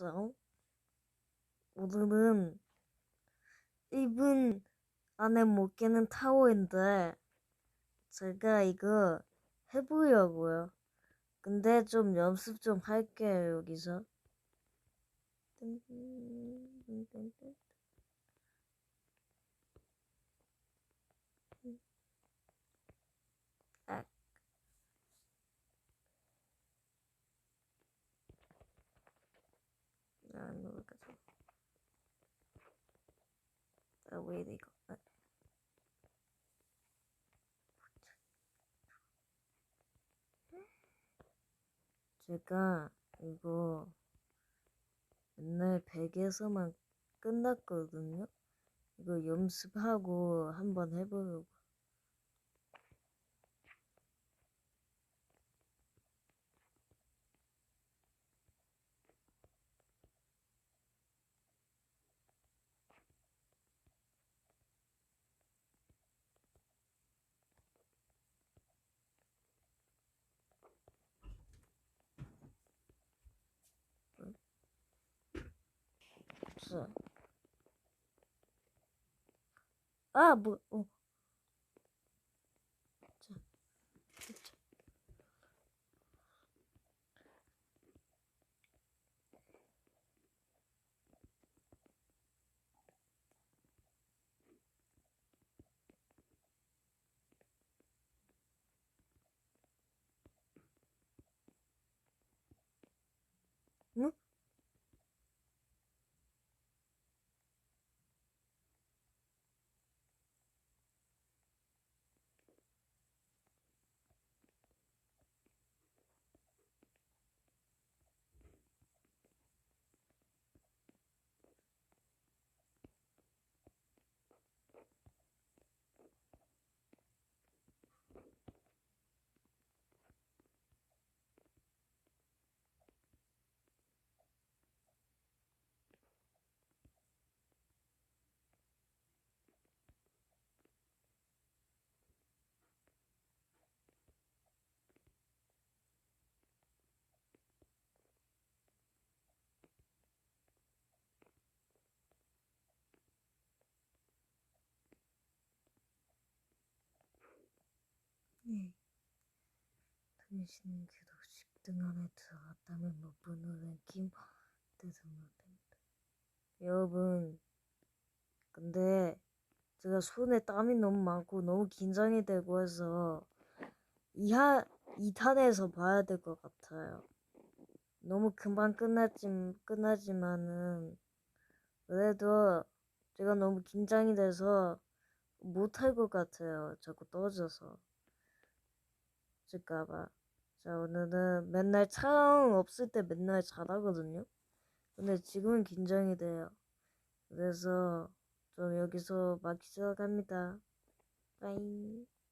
있어요. 오늘은 1분 안에 못 깨는 타워인데 제가 이거 해보려고요. 근데 좀 연습 좀 할게요, 여기서. 아. 아, 모르겠어. 아, 왜 이거? 아. 제가 이거 맨날 베개에서만 끝났거든요. 이거 연습하고 한번 해보려고. 없어. 아, 뭐, 어. 자, 자. 응? 네. 당신은 그도 10등 안에 들어갔다면 못 보는 랭킹 대성합니다. 여러분, 근데 제가 손에 땀이 너무 많고 너무 긴장이 되고 해서 이하 2탄에서 봐야 될 것 같아요. 너무 금방 끝났지, 끝나지만은 그래도 제가 너무 긴장이 돼서 못할 것 같아요. 자꾸 떨어져서. 어쩔까봐. 자, 오늘은 맨날 촬영 없을 때 맨날 잘하거든요. 근데 지금은 긴장이 돼요. 그래서 좀 여기서 마기 시작합니다. 빠잉.